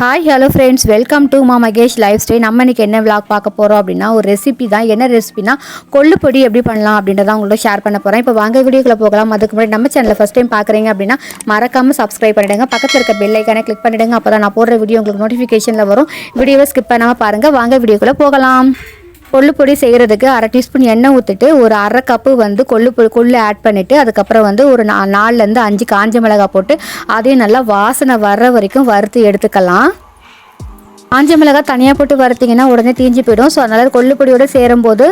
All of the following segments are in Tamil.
Hi hello friends welcome to Maa Mahesh life style நம்ம இன்னைக்கு என்ன விளாக் பார்க்க போகிறோம் அப்படின்னா ஒரு ரெசிபி தான். என்ன ரெசிபினா கொள்ளுப்பொடி எப்படி பண்ணலாம் அப்படின்றத உங்கள்ட்ட ஷேர் பண்ண போகிறேன் இப்போ வாங்க வீடியோக்குள்ள போகலாம். அதுக்கு முன்னாடி நம்ம சேனலில் ஃபஸ்ட் டைம் பார்க்குறீங்க அப்படின்னா மறக்காமல் சப்ஸ்கிரைப் பண்ணிடுங்க. பக்கத்தில் இருக்க பெல் ஐக்கானே கிளிக் பண்ணிடுங்க. அப்போ தான் நான் போடுற வீடியோ உங்களுக்கு நோட்டிஃபிகேஷனில் வரும். வீடியோவை ஸ்கிப் பண்ணாமல் பாருங்கள் வாங்க வீடியோக்குள்ளே போகலாம். கொள்ளு பொடி செய்கிறதுக்கு அரை டீஸ்பூன் எண்ணெய் ஊற்றிட்டு ஒரு அரை கப்பு வந்து கொள்ளு பொடி கொள்ளு ஆட் பண்ணிவிட்டு அதுக்கப்புறம் வந்து ஒரு நா நாலுலேருந்து அஞ்சு காஞ்ச மிளகாய் போட்டு அதையும் நல்லா வாசனை வர்ற வரைக்கும் வறுத்து எடுத்துக்கலாம். காஞ்ச மிளகாய் தனியாக போட்டு வறுத்திங்கன்னா உடனே தீஞ்சு போயிடும். ஸோ அதனால் கொல்லுப்பொடியோடு சேரும்போது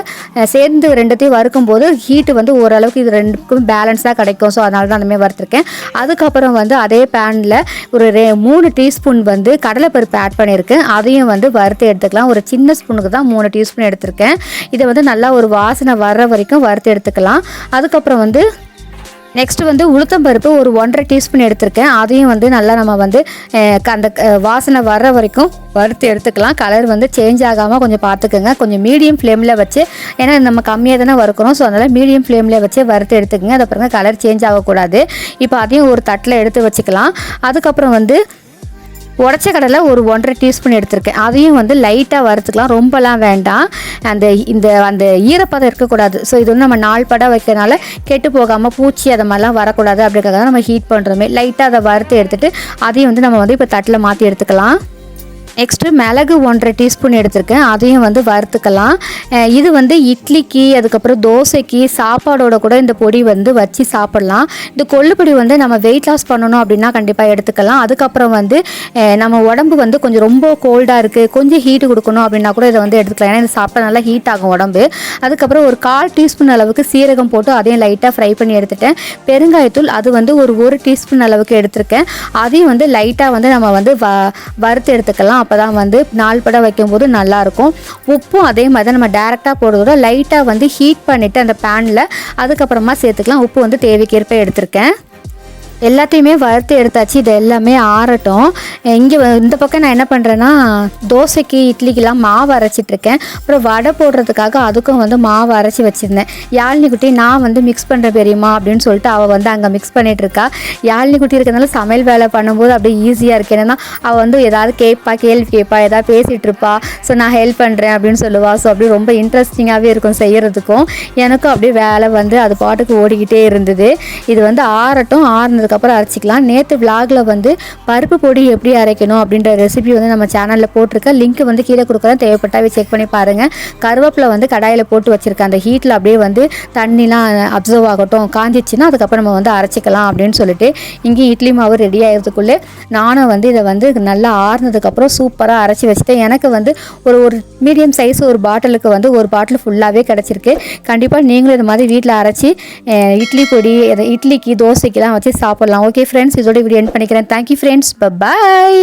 சேர்ந்து ரெண்டுத்தையும் வறுக்கும் போது ஹீட்டு வந்து ஓரளவுக்கு இது ரெண்டுக்கும் பேலன்ஸாக கிடைக்கும். ஸோ அதனால தான் அந்தமாதிரி வறுத்துருக்கேன். அதுக்கப்புறம் வந்து அதே பேனில் ஒரு ரெ மூணு டீஸ்பூன் வந்து கடலைப்பருப்பு ஆட் பண்ணியிருக்கேன். அதையும் வந்து வறுத்து எடுத்துக்கலாம். ஒரு சின்ன ஸ்பூனுக்கு தான் மூணு டீஸ்பூன் எடுத்திருக்கேன். இதை வந்து நல்லா ஒரு வாசனை வர்ற வரைக்கும் வறுத்து எடுத்துக்கலாம். அதுக்கப்புறம் வந்து நெக்ஸ்ட் வந்து உளுத்தம்பருப்பு ஒரு ஒன்றரை டீஸ்பூன் எடுத்திருக்கேன். அதையும் வந்து நல்லா நம்ம வந்து க- அந்த வாசனை வர்ற வரைக்கும் வறுத்து எடுத்துக்கலாம். கலர் வந்து சேஞ்ச் ஆகாமல் கொஞ்சம் பார்த்துக்கோங்க. கொஞ்சம் மீடியம் ஃப்ளேமில் வச்சு ஏன்னா நம்ம கம்மியாக தானே வறுக்கிறோம். ஸோ அதனால் மீடியம் ஃப்ளேமில் வச்சு வறுத்து எடுத்துக்கங்க. அது அப்புறம் கலர் சேஞ்ச் ஆகக்கூடாது. இப்போ அதையும் ஒரு தட்டில் எடுத்து வச்சுக்கலாம். அதுக்கப்புறம் வந்து உடச்ச கடலை ஒரு ஒன்றரை டீஸ்பூன் எடுத்திருக்கேன். அதையும் வந்து லைட்டாக வறுத்துக்கலாம். ரொம்பலாம் வேண்டாம். அந்த இந்த அந்த ஈரப்பதம் இருக்கக்கூடாது. ஸோ இது வந்து நம்ம நாள் படம் வைக்கிறனால கெட்டு போகாமல் பூச்சி அதை மாதிரிலாம் வரக்கூடாது. அப்படிங்கிறத நம்ம ஹீட் பண்ணுறோமே லைட்டாக அதை வறுத்து எடுத்துகிட்டு அதையும் வந்து நம்ம வந்து இப்போ தட்டில் மாற்றி எடுத்துக்கலாம். நெக்ஸ்ட்டு மிளகு ஒன்றரை டீஸ்பூன் எடுத்திருக்கேன். அதையும் வந்து வறுத்துக்கலாம். இது வந்து இட்லிக்கு அதுக்கப்புறம் தோசைக்கு சாப்பாடோட கூட இந்த பொடி வந்து வச்சு சாப்பிட்லாம். இந்த கொள்ளுப்பொடி வந்து நம்ம வெயிட் லாஸ் பண்ணணும் அப்படின்னா கண்டிப்பாக எடுத்துக்கலாம். அதுக்கப்புறம் வந்து நம்ம உடம்பு வந்து கொஞ்சம் ரொம்ப கோல்டாக இருக்குது கொஞ்சம் ஹீட்டு கொடுக்கணும் அப்படின்னா கூட இதை வந்து எடுத்துக்கலாம். ஏன்னா இது சாப்பிட்டா நல்லா ஹீட் ஆகும் உடம்பு. அதுக்கப்புறம் ஒரு கால் டீஸ்பூன் அளவுக்கு சீரகம் போட்டு அதையும் லைட்டாக ஃப்ரை பண்ணி எடுத்துட்டேன். பெருங்காயத்தூள் அது வந்து ஒரு ஒரு டீஸ்பூன் அளவுக்கு எடுத்திருக்கேன். அதையும் வந்து லைட்டாக வந்து நம்ம வந்து வ வறுத்து எடுத்துக்கலாம். அப்போ தான் வந்து நாள் படம் வைக்கும்போது நல்லாயிருக்கும். உப்பும் அதே மாதிரி தான் நம்ம டேரெக்டாக போடுறதோட லைட்டாக வந்து ஹீட் பண்ணிவிட்டு அந்த பேனில் அதுக்கப்புறமா சேர்த்துக்கலாம். உப்பு வந்து தேவைக்கேற்ப எடுத்திருக்கேன். எல்லாத்தையுமே வறுத்து எடுத்தாச்சு இது எல்லாமே ஆறட்டும். இங்கே இந்த பக்கம் நான் என்ன பண்ணுறேன்னா தோசைக்கு இட்லிக்கெலாம் மாவு அரைச்சிட்ருக்கேன். அப்புறம் வடை போடுறதுக்காக அதுக்கும் வந்து மாவு அரைச்சி வச்சுருந்தேன். யாழினி குட்டி நான் வந்து மிக்ஸ் பண்ணுற பெரியம்மா அப்படின்னு சொல்லிட்டு அவள் வந்து அங்கே மிக்ஸ் பண்ணிகிட்ருக்கா யாழினி குட்டி இருக்கிறதுனால சமையல் வேலை பண்ணும்போது அப்படியே ஈஸியாக இருக்குது ஏன்னா அவள் வந்து ஏதாவது கேட்பா கேள்வி கேட்பா ஏதாவது பேசிகிட்டு இருப்பா ஸோ நான் ஹெல்ப் பண்ணுறேன் அப்படின்னு சொல்லுவா. ஸோ அப்படியே ரொம்ப இன்ட்ரெஸ்டிங்காகவே இருக்கும் செய்கிறதுக்கும் எனக்கும் அப்படியே வேலை வந்து அது பாட்டுக்கு ஓடிக்கிட்டே இருந்தது. இது வந்து ஆறட்டும் அதுக்கப்புறம் அரைச்சிக்கலாம். நேற்று விலாகில் வந்து பருப்பு பொடி எப்படி அரைக்கணும் அப்படின்ற ரெசிபி வந்து நம்ம சேனலில் போட்டிருக்கேன். லிங்க் வந்து கீழே கொடுக்குறேன். தேவைப்பட்டாவே செக் பண்ணி பாருங்கள் கருவேப்பிலை வந்து கடாயில் போட்டு வச்சுருக்கேன். அந்த ஹீட்டில் அப்படியே வந்து தண்ணிலாம் அப்சர்வ் ஆகட்டும். காஞ்சிச்சுன்னா அதுக்கப்புறம் நம்ம வந்து அரைச்சிக்கலாம் அப்படின்னு சொல்லிட்டு இங்கே இட்லி மாவு ரெடி ஆகிறதுக்குள்ளே நானும் வந்து இதை வந்து நல்லா ஆறுனதுக்கப்புறம் சூப்பராக அரைச்சி வச்சுட்டேன். எனக்கு வந்து ஒரு ஒரு மீடியம் சைஸ் ஒரு பாட்டிலுக்கு வந்து ஒரு பாட்டில் ஃபுல்லாகவே கிடச்சிருக்கு. கண்டிப்பாக நீங்களும் இது மாதிரி வீட்டில் அரைச்சி இட்லி பொடி இட்லிக்கு தோசைக்கெலாம் வச்சு சாப்பிட்லாம். ஓகே ஃப்ரெண்ட்ஸ் இதோட வீடியோ என் பண்ணிக்கிறேன். Thank you friends bye